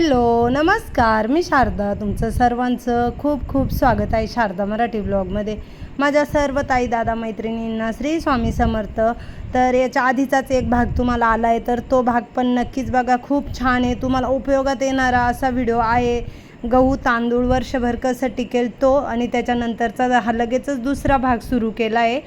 Hello नमस्कार. मी शारदा तुमचं सर्वांचं खूप खूप स्वागत आहे शारदा मराठी ब्लॉगमध्ये. माझ्या सर्व ताई दादा मैत्रिणींना श्री स्वामी समर्थ. तर याच्या आधीचाच एक भाग तुम्हाला आला आहे तर तो भाग पण नक्कीच बघा. खूप छान आहे. तुम्हाला उपयोगात येणारा असा व्हिडिओ आहे. गहू तांदूळ वर्षभर कसं टिकेल तो आणि त्याच्यानंतरचा हा लगेचच दुसरा भाग सुरू केला आहे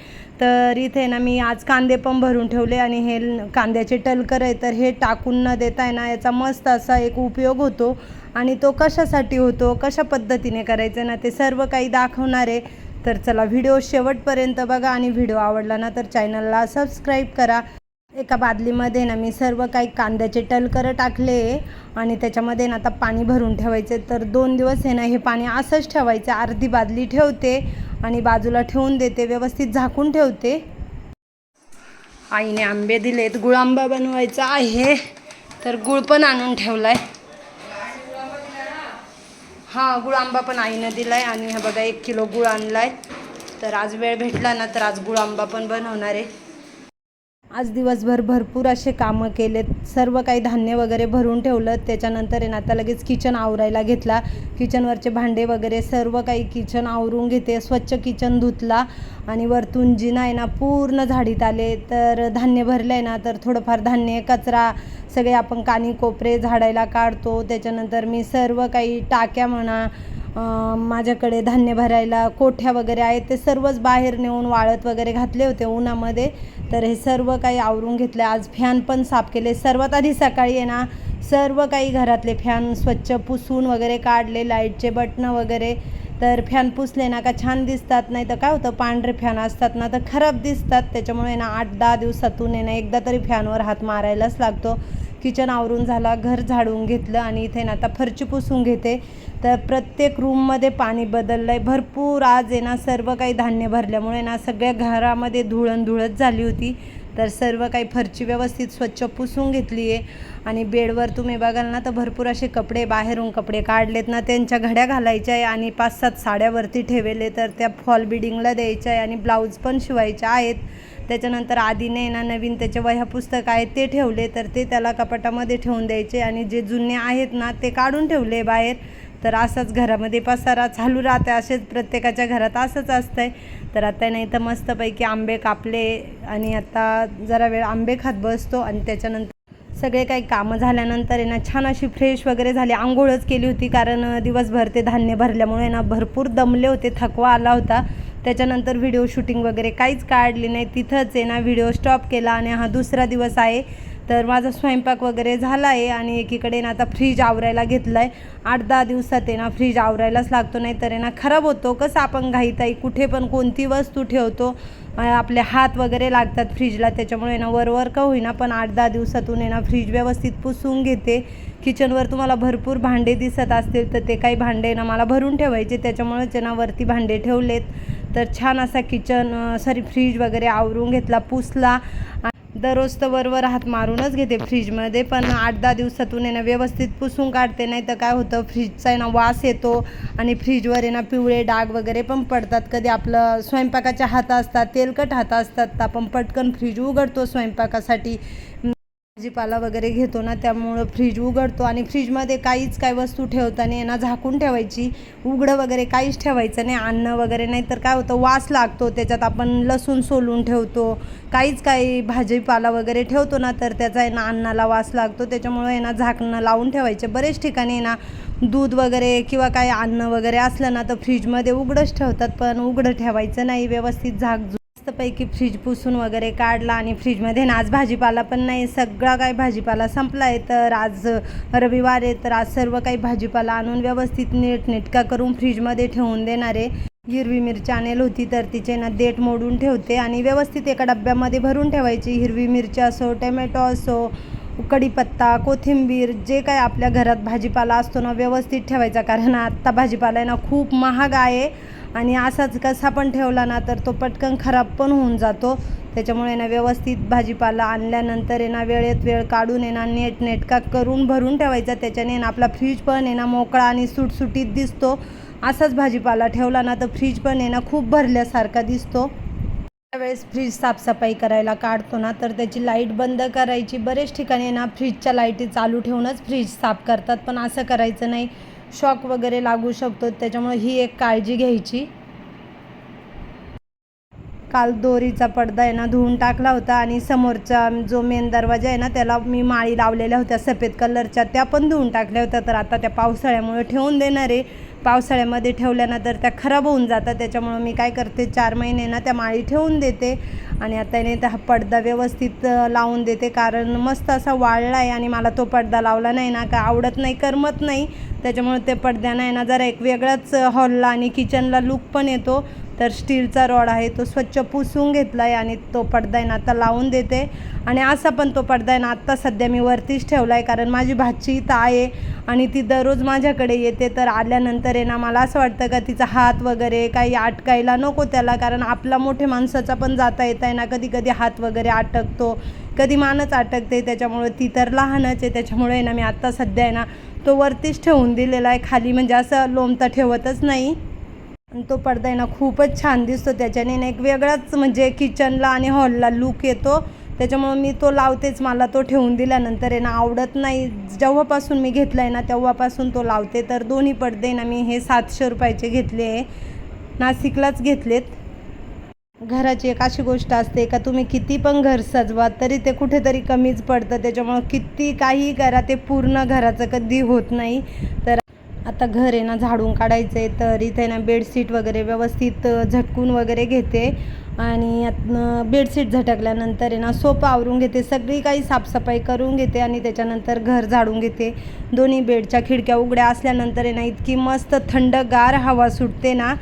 तर इथे ना मी आज कांदे पण भरून ठेवले आणि हे कांद्याचे टलकर आहे तर हे टाकून न देता ना याचा मस्त असा एक उपयोग होतो. आणि तो कशासाठी होतो कशा पद्धतीने करायचं ना ते सर्व काही दाखवणार आहे. तर चला व्हिडिओ शेवटपर्यंत बघा आणि व्हिडिओ आवडला ना तर चॅनलला सबस्क्राईब करा. एका बादलीमध्ये ना मी सर्व काही कांद्याचे टलकरं टाकले आणि त्याच्यामध्ये ना आता पाणी भरून ठेवायचे. तर दोन दिवस आहे ना हे पाणी असंच ठेवायचं. अर्धी बादली ठेवते आणि बाजूला ठेवून देते व्यवस्थित झाकून ठेवते. आईने आंबे दिलेत गुळ आंबा बनवायचा आहे. तर गुळ पण आणून ठेवलाय. हां गुळ आंबा पण आईनं दिलाय आणि हा बघा एक किलो गुळ आणलाय. तर आज वेळ भेटला ना तर आज गुळ आंबा पण बनवणार आहे. आज दिवसभर भरपूर असे कामं केलेत. सर्व काही धान्य वगैरे भरून ठेवलं. त्याच्यानंतर आहे ना आता लगेच किचन आवरायला घेतला. किचनवरचे भांडे वगैरे सर्व काही किचन आवरून घेते. स्वच्छ किचन धुतला आणि वरतून जिना आहे ना पूर्ण झाडीत आले. तर धान्य भरलं आहे ना तर थोडंफार धान्य कचरा सगळे आपण कानी कोपरे झाडायला काढतो. त्याच्यानंतर मी सर्व काही टाक्या म्हणा माझ्याकडे धान्य भरायला कोठ्या वगैरे आहेत ते सर्वच बाहेर नेऊन वाळत वगैरे घातले होते उन्हामध्ये. तर हे सर्व काही आवरून घेतले आज फॅन पण साफ केले. सर्वात आधी सकाळी आहे ना सर्व काही घरातले फॅन स्वच्छ पुसून वगैरे काढले लाईटचे बटणं वगैरे. तर फॅन पुसले ना का छान दिसतात. नाही तर काय होतं पांढरे फॅन असतात ना तर खराब दिसतात. त्याच्यामुळे ना आठ दहा दिवसातून आहे ना एकदा तरी फॅनवर हात मारायलाच लागतो. किचन आवरून झाला घर झाडून घेतलं आणि इथे ना आता फरची पुसून घेते. तर प्रत्येक रूममध्ये पाणी बदललं आहे भरपूर आज आहे ना सर्व काही धान्य भरल्यामुळे ना सगळ्या घरामध्ये धुळण धुळत झाली होती. तर सर्व काही फरची व्यवस्थित स्वच्छ पुसून घेतली आहे. आणि बेडवर तुम्ही बघाल ना तर भरपूर असे कपडे बाहेरून कपडे काढलेत ना त्यांच्या घड्या घालायच्या आहे आणि पाच सात साड्यावरती ठेवले तर त्या फॉल बिडिंगला द्यायच्या आहे आणि ब्लाऊज पण शिवायच्या आहेत. त्याच्यानंतर आधीने ना नवीन त्याचे वह्या पुस्तक आहेत ते ठेवले तर ते त्याला कपाटामध्ये ठेवून द्यायचे आणि जे जुने आहेत ना ते काढून ठेवले बाहेर. तर असंच घरामध्ये पसारा चालू राहते असेच प्रत्येकाच्या घरात असंच असतं आहे तर आता नाही तर मस्तपैकी आंबे कापले आणि आता जरा वेळ आंबे खात बसतो आणि त्याच्यानंतर सगळे काही कामं झाल्यानंतर आहे ना छान अशी फ्रेश वगैरे झाली. आंघोळच केली होती कारण दिवसभर ते धान्य भरल्यामुळे ना भरपूर दमले होते थकवा आला होता. त्याच्यानंतर व्हिडिओ शूटिंग वगैरे काहीच काढली नाही. तिथंच आहे ना व्हिडिओ स्टॉप केला आणि हा दुसरा दिवस आहे. तर माझा स्वयंपाक वगैरे झाला आहे आणि एकीकडे ना आता फ्रीज आवरायला घेतला आहे आठ दहा दिवसात आहे ना फ्रीज आवरायलाच लागतो. नाही तर ना खराब होतो. कसं आपण घाईताई कुठे पण कोणती वस्तू ठेवतो आपले हात वगैरे लागतात फ्रीजला त्याच्यामुळे ना वरवर का होईना पण आठ दहा दिवसातून आहे ना फ्रीज व्यवस्थित पुसून घेते. किचनवर तुम्हाला भरपूर भांडे दिसत असतील तर ते काही भांडे ना मला भरून ठेवायचे. त्याच्यामुळेच ना वरती भांडे ठेवलेत. तर छान असा किचन सॉरी फ्रीज वगैरे आवरून घेतला पुसला. दररोज तर वरवर हात मारूनच घेते फ्रीजमध्ये पण आठ दहा दिवसातून आहे ना व्यवस्थित पुसून काढते. नाही तर काय होतं फ्रीजचा आहे ना वास येतो आणि फ्रीजवर आहे ना पिवळे डाग वगैरे पण पडतात. कधी आपलं स्वयंपाकाच्या हाता असतात तेलकट हाता असतात तर आपण पटकन फ्रीज उघडतो स्वयंपाकासाठी. भाजीपाला वगैरे घेतो ना त्यामुळं फ्रीज उघडतो आणि फ्रीजमध्ये काहीच काय वस्तू ठेवताना ना झाकून ठेवायची उघडं वगैरे काहीच ठेवायचं नाही अन्न वगैरे नाही तर काय होतं वास लागतो त्याच्यात आपण लसूण सोलून ठेवतो काहीच काही भाजीपाला वगैरे ठेवतो ना तर त्याचा आहे ना अन्नाला वास लागतो त्याच्यामुळं आहे ना झाकणं लावून ठेवायचे. बरेच ठिकाणी आहे ना दूध वगैरे किंवा काही अन्न वगैरे असलं ना तर फ्रीजमध्ये उघडंच ठेवतात पण उघडं ठेवायचं नाही व्यवस्थित झाक मस्तपैकी फ्रीज पुसून वगैरे काढला आणि फ्रीजमध्ये ना आज भाजीपाला पण नाही सगळा काही भाजीपाला संपला आहे तर आज रविवार आहे तर आज सर्व काही भाजीपाला आणून व्यवस्थित नीटनेटका करून फ्रीजमध्ये ठेवून देणार आहे. हिरवी मिरची आणेल होती तर तिचे ना देठ मोडून ठेवते आणि व्यवस्थित एका डब्यामध्ये भरून ठेवायची. हिरवी मिरची असो टोमॅटो असो कढीपत्ता कोथिंबीर जे काय आपल्या घरात भाजीपाला असतो ना व्यवस्थित ठेवायचा. कारण आत्ता भाजीपाला आहे ना खूप महाग आहे. आणि असाच कसा पण ठेवला ना तर तो पटकन खराब पण होऊन जातो. त्याच्यामुळे ना व्यवस्थित भाजीपाला आणल्यानंतर आहे ना वेळेत वेळ काढून येणार नेट नेटका करून भरून ठेवायचा. त्याच्याने ना आपला फ्रीज पण आहे ना मोकळा आणि सुटसुटीत दिसतो. असाच भाजीपाला ठेवला ना तर फ्रीज पण आहे ना खूप भरल्यासारखा दिसतो. त्यावेळेस फ्रीज साफसफाई करायला काढतो ना तर त्याची लाइट बंद करायची. बरेच ठिकाणी ना फ्रीजच्या लाईटी चालू ठेवूनच फ्रीज साफ करतात पण असं करायचं नाही. शॉक वगैरे लागू शकतो त्याच्यामुळे ही एक काळजी घ्यायची. काल दोरीचा पडदा आहे ना धुवून टाकला होता आणि समोरचा जो मेन दरवाजा आहे ना त्याला मी माळी लावलेल्या होत्या सफेद कलरच्या त्या पण धुवून टाकल्या होत्या. तर आता त्या पावसाळ्यामुळे ठेवून देणार आहे. पावसाळ्यामध्ये ठेवल्यानंतर त्या खराब होऊन जातात. त्याच्यामुळं मी काय करते चार महिने ना त्या माळी ठेवून देते आणि आता याने त्या पडदा व्यवस्थित लावून देते. कारण मस्त असा वाळला आहे आणि मला तो पडदा लावला नाही ना का आवडत नाही करमत नाही. त्याच्यामुळे ते पडद्यानं आहे ना जरा एक वेगळाच हॉलला आणि किचनला लुक पण येतो. तर स्टीलचा रॉड आहे तो स्वच्छ पुसून घेतला आहे आणि तो पडदा आहे ना आता लावून देते. आणि असा पण तो पडदा आहे ना आत्ता सध्या मी वरतीच ठेवला आहे कारण माझी भाची इथं आहे आणि ती दररोज माझ्याकडे येते. तर आल्यानंतर आहे ना मला असं वाटतं का तिचा हात वगैरे काही अटकायला नको त्याला कारण आपला मोठे माणसाचा पण जाता येत आहे ना कधी कधी हात वगैरे अटकतो कधी मानच अटकते. त्याच्यामुळे ती तर लहानच आहे. त्याच्यामुळे आहे ना मी आत्ता सध्या आहे ना तो वरतीच ठेवून दिलेला आहे. खाली म्हणजे असं लोमता ठेवतच नाही. तो पडदा आहे ना खूपच छान दिसतो त्याच्याने ना एक वेगळाच म्हणजे किचनला आणि हॉलला लुक येतो. त्याच्यामुळं मी तो लावतेच मला तो ठेवून दिल्यानंतर आहे ना आवडत नाही. जेव्हापासून मी घेतला आहे ना तेव्हापासून तो लावते. तर दोन्ही पडदे ना मी हे सातशे रुपयाचे घेतले आहे. नाशिकलाच घेतलेत. घराची एक अशी गोष्ट असते का तुम्ही किती पण घर सजवा तरी ते कुठेतरी कमीच पडतं. त्याच्यामुळं किती काही करा ते पूर्ण घराचं कधी होत नाही. तर आता घर आहे ना झाडून काढायचं आहे तर इथे ना बेडशीट वगैरे व्यवस्थित झटकून वगैरे घेते. आणि यातनं बेडशीट झटकल्यानंतर आहे ना सोपं आवरून घेते सगळी काही साफसफाई करून घेते आणि त्याच्यानंतर घर झाडून घेते. दोन्ही बेडच्या खिडक्या उघड्या असल्यानंतर आहे ना इतकी मस्त थंडगार हवा सुटते ना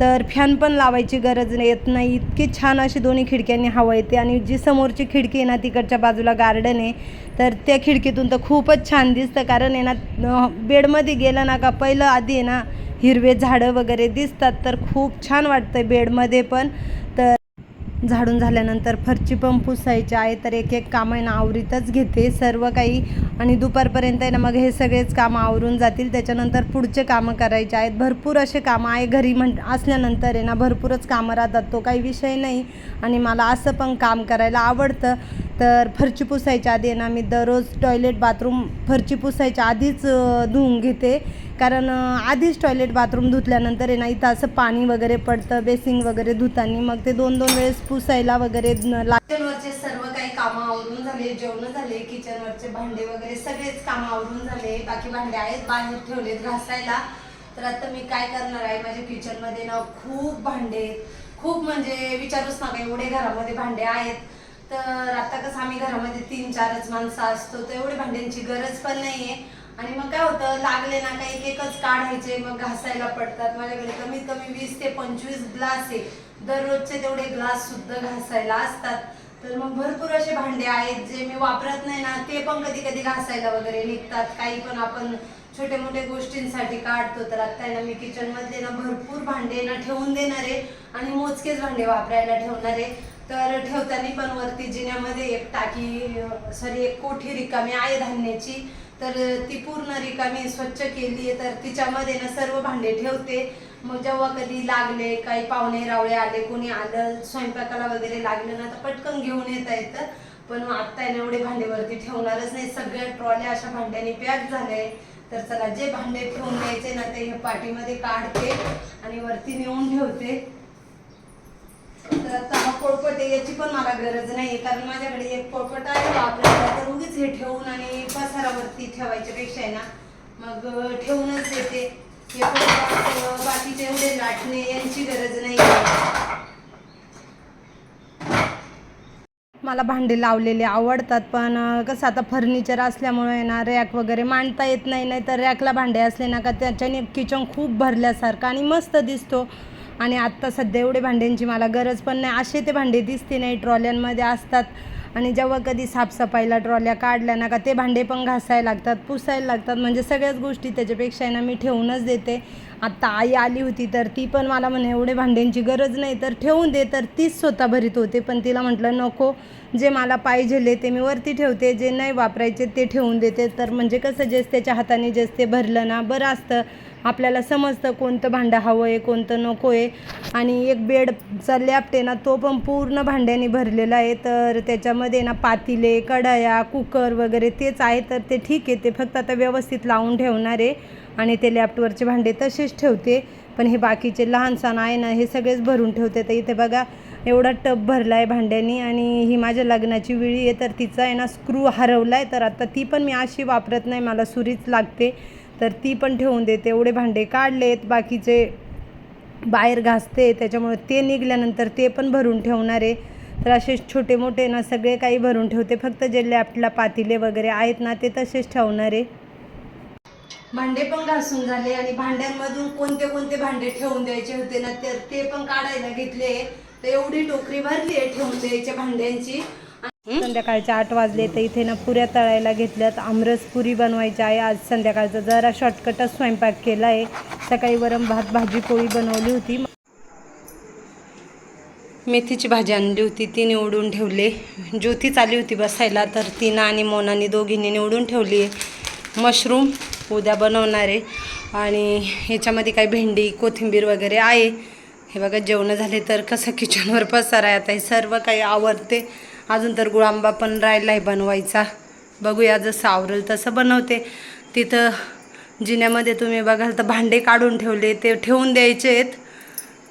तर फॅन पण लावायची गरज नाही- येत नाही. इतकी छान अशी दोन्ही खिडक्यांनी हवा येते आणि जी समोरची खिडकी आहे ना तिकडच्या बाजूला गार्डन आहे तर त्या खिडकीतून तर खूपच छान दिसतं. कारण आहे ना बेडमध्ये गेलं ना का पहिलं आधी आहे ना हिरवे झाडं वगैरे दिसतात तर खूप छान वाटतं बेडमध्ये पण. झाडून झाल्यानंतर फरची पण पुसायची. आहे तर एक एक काम आहे ना आवरीतच घेते. सर्व काही आणि दुपारपर्यंत आहे ना मग हे सगळेच कामं आवरून जातील. त्याच्यानंतर पुढचे कामं करायचे आहेत. भरपूर असे कामं आहे. घरी म्हण असल्यानंतर आहे ना भरपूरच कामं राहतात. तो काही विषय नाही. आणि मला असं पण काम करायला आवडतं. तर फरची पुसायच्या आधी ना मी दररोज टॉयलेट बाथरूम फरची पुसायच्या आधीच धुवून घेते. कारण आधीच टॉयलेट बाथरूम धुतल्यानंतर आहे ना इथं असं पाणी वगैरे पडतं बेसिंग वगैरे धुताना. मग ते दोन दोन वेळेस पुसायला वगैरे किचनवरचे सर्व काही कामं आवरून झाले जेवण झाले किचनवरचे भांडे वगैरे सगळेच कामं आवरून झाले. बाकी भांडे आहेत बाहेर ठेवलेत घासायला. तर आता मी काय करणार आहे माझ्या किचनमध्ये ना खूप भांडे खूप म्हणजे विचारूच नका एवढे घरामध्ये भांडे आहेत. तर आता कसं आम्ही घरामध्ये तीन चारच माणसं असतो तर एवढी भांड्यांची गरज पण नाहीये. आणि मग काय होतं लागले ना काही एक एकच काढायचे मग घासायला पडतात. माझ्याकडे कमीत कमी वीस ते पंचवीस ग्लास आहे. दररोजचे तेवढे ग्लास सुद्धा घासायला असतात. तर मग भरपूर असे भांडे आहेत जे मी वापरत नाही ना ते पण कधी कधी घासायला वगैरे निघतात. काही पण आपण छोटे मोठे गोष्टींसाठी काढतो तर आता आहे ना मी किचनमधले ना भरपूर भांडे ना ठेवून देणार आहे आणि मोजकेच भांडे वापरायला ठेवणार. आहे तर ठेवताना पण वरती जिन्यामध्ये एक टाकी सॉरी एक कोठी रिकामी आहे धान्याची. तर ती पूर्ण रिकामी स्वच्छ केली आहे. तर तिच्यामध्ये ना सर्व भांडे ठेवते. मग जेव्हा कधी लागले काही पाहुणे रावळे आले कोणी आलं स्वयंपाकाला वगैरे लागलं ना तर पटकन घेऊन येता येतं. पण मग आत्ता आहे ना एवढे भांडेवरती ठेवणारच नाही. सगळ्या ट्रॉल्या अशा भांड्याने पॅक झाले. तर चला जे भांडे ठेवून द्यायचे ना ते पाठीमध्ये काढते आणि वरती नेऊन ठेवते. तर आता हा पोळपट आहे याची पण मला गरज नाही कारण माझ्याकडे एक पोळपट आहे आपल्याला तर उगीच हे ठेवून आणि पसारावरती ठेवायच्या पेक्षा आहे ना मग ठेवूनच देते. हे बाकीचे एवढे लाटणे यांची गरज नाही मला भांडे लावलेले आवडतात पण कसं आता फर्निचर असल्यामुळे आहे ना रॅक वगैरे मांडता येत नाही नाही तर रॅकला भांडे असले ना का त्याच्याने किचन खूप भरल्यासारखं आणि मस्त दिसतो. आणि आत्ता सध्या एवढे भांड्यांची मला गरज पण नाही. असे ते भांडे दिसते नाही ट्रॉल्यांमध्ये असतात. आणि जेव्हा कधी साफसफाईला ट्रॉल्या काढल्या ना का ते भांडे पण घासायला लागतात पुसायला लागतात. म्हणजे सगळ्याच गोष्टी त्याच्यापेक्षा आहे ना मी ठेवूनच देते. आत्ता आई आली होती तर ती पण मला म्हणे एवढे भांड्यांची गरज नाही तर ठेवून दे. तर तीच स्वतः भरीत होते. पण तिला म्हटलं नको. जे मला पाहिजे ते मी वरती ठेवते. जे नाही वापरायचे ते ठेवून देते. तर म्हणजे कसं जेच त्याच्या हाताने जेच ते भरलं ना बरं असतं. आपल्याला समजतं कोणतं भांडं हवं आहे कोणतं नको आहे आणि एक बेडचा लॅप्ट आहे ना तो पण पूर्ण भांड्याने भरलेला आहे. तर त्याच्यामध्ये ना पातिले कढया कुकर वगैरे तेच आहे. तर ते ठीक आहे. ते फक्त आता व्यवस्थित लावून ठेवणार आहे. आणि ते लॅफ्टवरचे भांडे तसेच ठेवते. पण हे बाकीचे लहान सण आहे ना हे सगळेच भरून ठेवते. तर इथे बघा एवढा टब भरला आहे भांड्यानी. आणि ही माझ्या लग्नाची विळी आहे. तर तिचा आहे ना स्क्रू हरवला आहे तर आता ती पण मी अशी वापरत नाही. मला सुरीच लागते. तर ती पण ठेवून देते. एवढे भांडे काढलेत बाकीचे बाहेर घासते त्याच्यामुळे ते निघाल्यानंतर ते पण भरून ठेवणार आहे. तर असे छोटे मोठे ना सगळे काही भरून ठेवते. फक्त जे लॅपला पातिले वगैरे आहेत ना ते तसेच ठेवणार आहे. भांडे पण घासून झाले आणि भांड्यांमधून कोणते कोणते भांडे ठेवून द्यायचे होते ना तर ते पण काढायला घेतले तर एवढी टोकरी भरली आहे ठेवून द्यायच्या भांड्यांची. संध्याकाळचे आठ वाजले तर इथे ना पुऱ्या तळायला घेतल्यात. आमरस पुरी बनवायची आहे. आज संध्याकाळचा जरा शॉर्टकटच स्वयंपाक केला आहे. सकाळी वरम भात भाजी पोळी बनवली होती. मेथीची भाजी आणली होती. ती निवडून ठेवली. ज्योतीच आली होती बसायला तर तिनं आणि मोनानी दोघींनी निवडून ठेवली आहे. मशरूम उद्या बनवणार आहे. आणि ह्याच्यामध्ये काही भेंडी कोथिंबीर वगैरे आहे. हे बघा जेवणं झाले तर कसं किचनवर पसार आहे. आता हे सर्व काही आवडते अजून तर गुळांबा पण राहिला आहे बनवायचा. बघूया जसं आवरेल तसं बनवते. तिथं जिन्यामध्ये तुम्ही बघाल तर भांडे काढून ठेवले ते ठेवून द्यायचे आहेत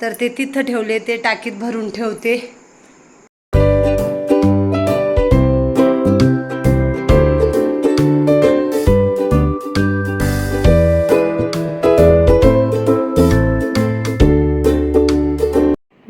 तर ते तिथं ठेवले ते टाकीत भरून ठेवते.